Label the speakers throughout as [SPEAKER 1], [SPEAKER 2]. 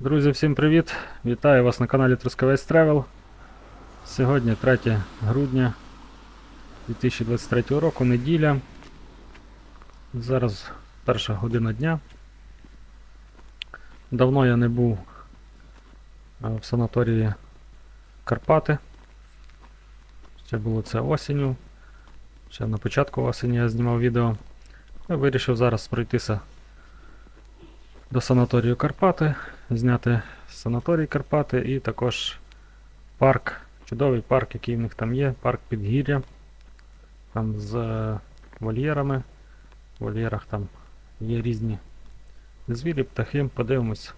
[SPEAKER 1] Друзі, всім привіт! Вітаю вас на каналі Трускавець Тревел. Сьогодні 3 грудня 2023 року, неділя. Зараз перша година дня. Давно я не був в санаторії Карпати. Ще було це осінню. Ще на початку осені я знімав відео. Я вирішив зараз пройтися до санаторію Карпати, зняти санаторій Карпати і також парк, чудовий парк, який в них там є, парк Підгір'я. Там з е, вольєрами. В вольєрах там є різні звірі, птахи. Подивимось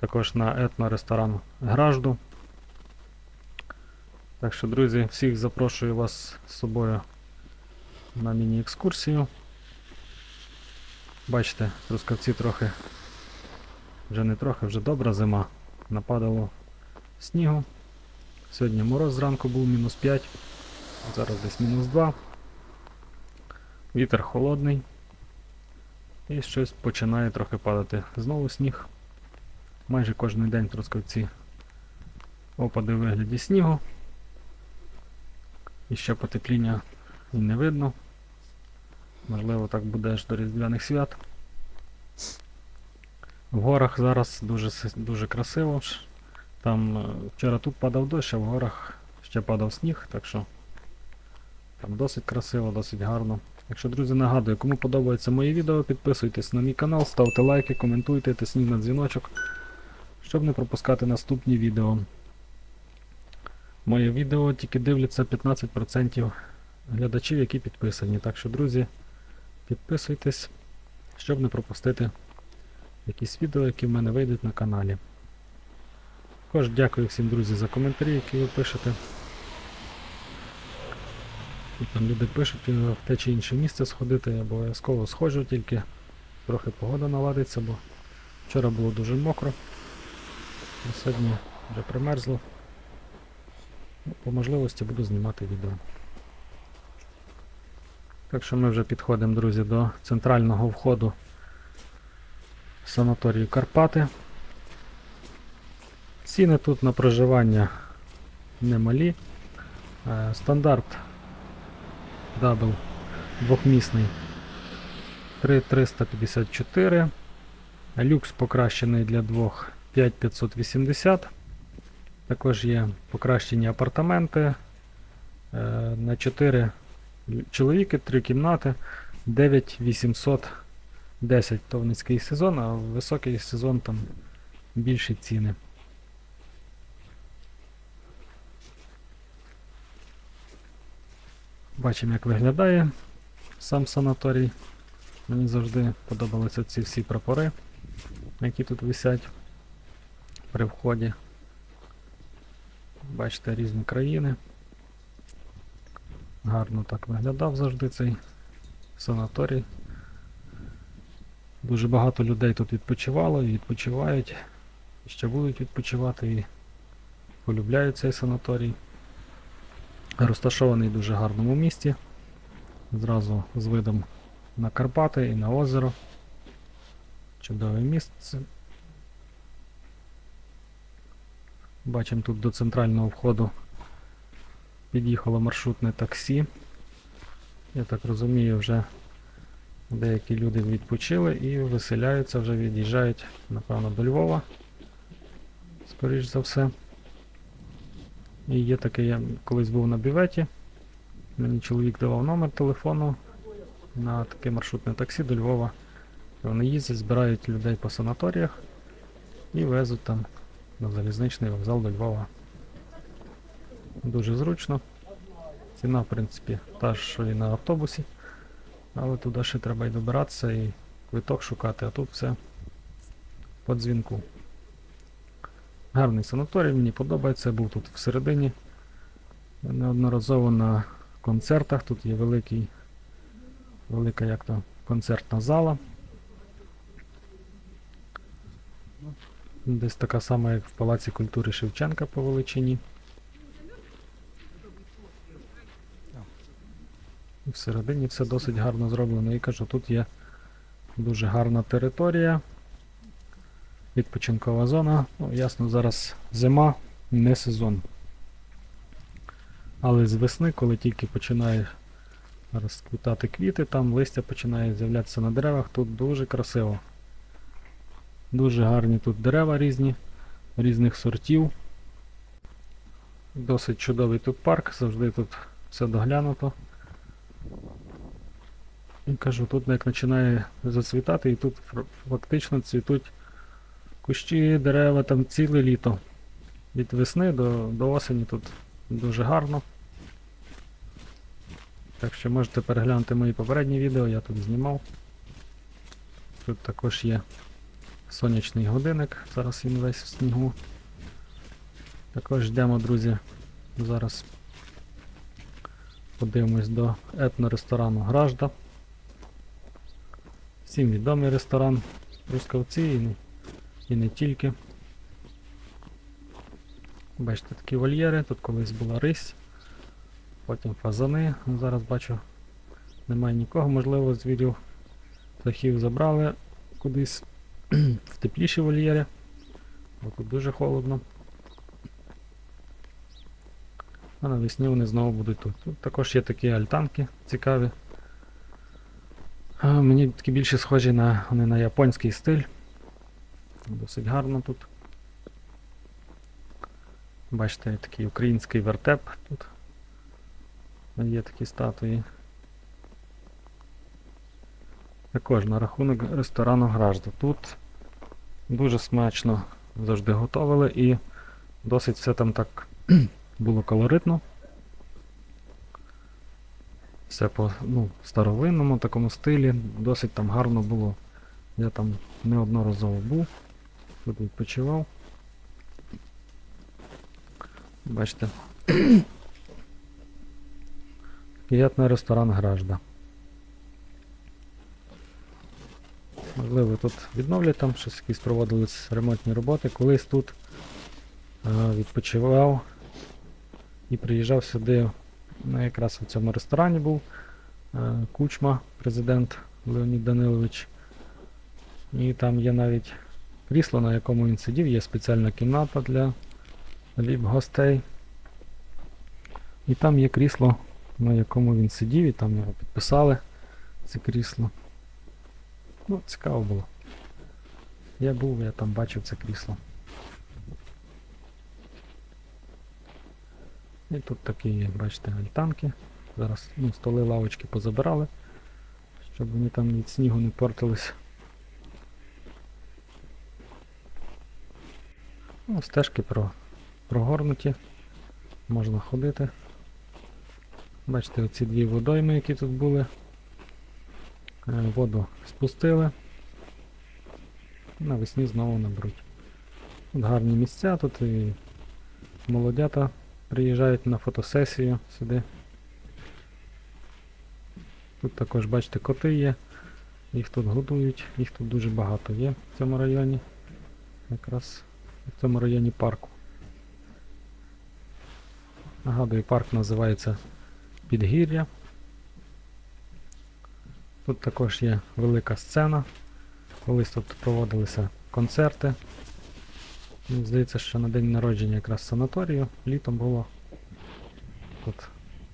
[SPEAKER 1] також на етно-ресторан Гражду. Так що, друзі, всіх запрошую вас з собою на міні-екскурсію. Бачите, трускавці трохи вже не трохи, вже добра зима. Нападало снігу. Сьогодні мороз зранку був мінус 5, зараз десь мінус 2. Вітер холодний. І щось починає трохи падати. Знову сніг. Майже кожен день в трускавці опади у вигляді снігу. І ще потепління і не видно. Можливо, так буде аж до Різдвяних свят. В горах зараз дуже, дуже красиво. Там е, вчора тут падав дощ, а в горах ще падав сніг, так що там досить красиво, досить гарно. Якщо, друзі, нагадую, кому подобається моє відео, підписуйтесь на мій канал, ставте лайки, коментуйте, тисніть на дзвіночок, щоб не пропускати наступні відео. Моє відео тільки дивляться 15% глядачів, які підписані. Так що, друзі, підписуйтесь, щоб не пропустити якісь відео, які в мене вийдуть на каналі. Також дякую всім друзі за коментарі, які ви пишете. І там люди пишуть е, в те чи інше місце сходити, я обов'язково сходжу, тільки трохи погода наладиться, бо вчора було дуже мокро. А сьогодні вже примерзло. Ну, По можливості буду знімати відео. Так що ми вже підходимо, друзі, до центрального входу санаторію Карпати. Ціни тут на проживання немалі. Е, Стандарт дабл двохмісний 3354. Люкс покращений для двох 5580. Також є покращені апартаменти е, на 4 чоловіки, 3 кімнати 9800 10 то в низький сезон, а в високий сезон там більші ціни. Бачимо, як виглядає сам санаторій. Мені завжди подобалися ці всі прапори, які тут висять при вході. Бачите різні країни. Гарно так виглядав завжди цей санаторій. Дуже багато людей тут відпочивало і відпочивають, ще будуть відпочивати і полюбляють цей санаторій. Розташований в дуже гарному місті. Зразу з видом на Карпати і на озеро. Чудове місце. Бачимо тут до центрального входу під'їхало маршрутне таксі. Я так розумію, вже Деякі люди відпочили і виселяються, вже від'їжджають, напевно, до Львова. Скоріш за все. І є таке, я колись був на бюветі. Мені чоловік давав номер телефону на таке маршрутне таксі до Львова. Вони їздять, збирають людей по санаторіях і везуть там на залізничний вокзал до Львова. Дуже зручно. Ціна, в принципі, та що і на автобусі. Але туди ще треба й добиратися і квиток шукати, а тут все по дзвінку. Гарний санаторій, мені подобається, був тут всередині. Неодноразово на концертах. Тут є великий, велика як то концертна зала. Десь така сама, як в Палаці культури Шевченка по Величині. Всередині все досить гарно зроблено. І кажу, тут є дуже гарна територія. відпочинкова зона. Ну, ясно, зараз зима, не сезон. Але з весни, коли тільки починає розквітати квіти, там листя починає з'являтися на деревах, тут дуже красиво. Дуже гарні тут дерева різні, різних сортів. Досить чудовий тут парк, завжди тут все доглянуто. І кажу, тут як починає зацвітати, і тут фактично цвітуть кущі, дерева там ціле літо. Від весни до, до осені тут дуже гарно. Так що можете переглянути мої попередні відео, я тут знімав. Тут також є сонячний годинник, зараз він весь в снігу. Також йдемо, друзі, зараз подивимось до етноресторану Гражда. Всім відомий ресторан Рускавці і не, і не тільки. Бачите, такі вольєри, тут колись була рись, потім фазани. Зараз бачу, немає нікого, можливо, звірів птахів забрали кудись в тепліші вольєри, бо тут дуже холодно. А навесні вони знову будуть тут. Тут також є такі альтанки цікаві. А, мені такі більше схожі на, вони на японський стиль. Досить гарно тут. Бачите, такий український вертеп тут. Є такі статуї. Також на рахунок ресторану Гражда. Тут дуже смачно завжди готували і досить все там так було колоритно. Все по ну, старовинному такому стилі, досить там гарно було. Я там неодноразово був, тут відпочивав. Бачите. Приятний ресторан Гражда. Можливо, тут відновлять там щось якісь проводились ремонтні роботи. Колись тут е, відпочивав і приїжджав сюди, якраз у цьому ресторані був е, Кучма, президент Леонід Данилович. І там є навіть крісло, на якому він сидів, є спеціальна кімната для віп-гостей. І там є крісло, на якому він сидів, і там його підписали, це крісло. Ну, цікаво було. Я був, я там бачив це крісло. І тут такі, бачите, альтанки. Зараз ну, столи, лавочки позабирали, щоб вони там від снігу не портились. Ну, стежки про, прогорнуті, можна ходити. Бачите, оці дві водойми, які тут були. Е, Воду спустили. Навесні знову наберуть. Тут гарні місця, тут і молодята приїжджають на фотосесію сюди. Тут також, бачите, коти є. Їх тут годують, їх тут дуже багато є в цьому районі. Якраз в цьому районі парку. Нагадую, парк називається Підгір'я. Тут також є велика сцена. Колись тут проводилися концерти. Мені здається, що на день народження якраз санаторію літом було. Тут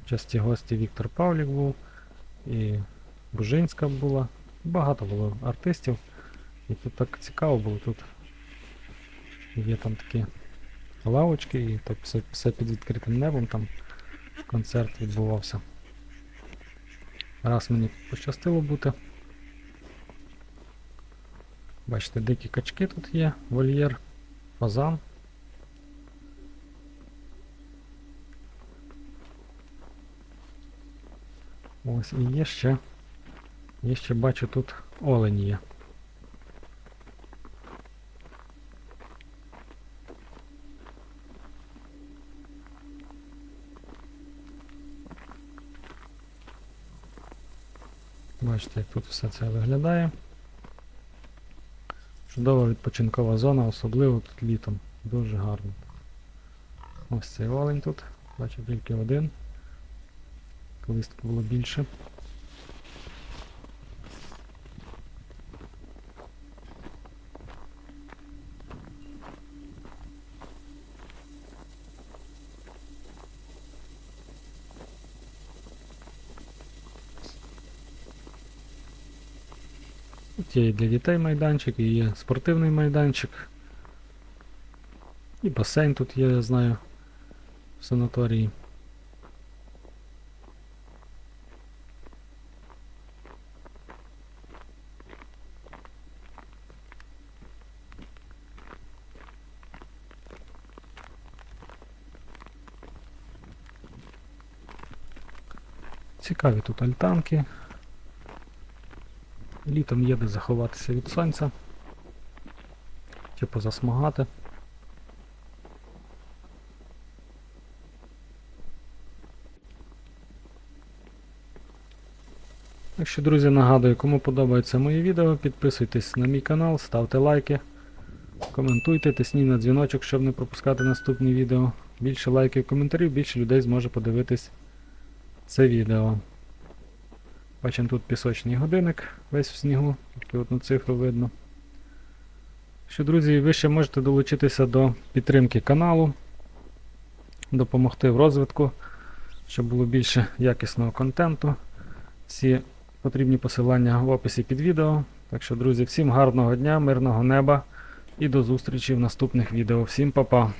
[SPEAKER 1] часті гості Віктор Павлік був і Бужинська була. Багато було артистів. І тут так цікаво було тут. Є там такі лавочки і так все, все під відкритим небом там концерт відбувався. Раз мені пощастило бути. Бачите, дикі качки тут є, вольєр, фазан. Ось і є ще. Є ще бачу тут олені є. Бачите, як тут все це виглядає. Чудова відпочинкова зона, особливо тут літом. Дуже гарно. Ось цей олень тут. Бачу тільки один. Колись тут було більше. Тут є і для дітей майданчик, і є спортивний майданчик. І басейн тут є, я знаю, в санаторії. Цікаві тут альтанки. Літом є де заховатися від сонця. Чи позасмагати. Так що, друзі, нагадую, кому подобається моє відео, підписуйтесь на мій канал, ставте лайки, коментуйте, тисніть на дзвіночок, щоб не пропускати наступні відео. Більше лайків і коментарів, більше людей зможе подивитись це відео. Бачимо тут пісочний годинник весь в снігу, тільки одну цифру видно. Що, друзі, ви ще можете долучитися до підтримки каналу, допомогти в розвитку, щоб було більше якісного контенту. Всі потрібні посилання в описі під відео. Так що, друзі, всім гарного дня, мирного неба і до зустрічі в наступних відео. Всім па-па!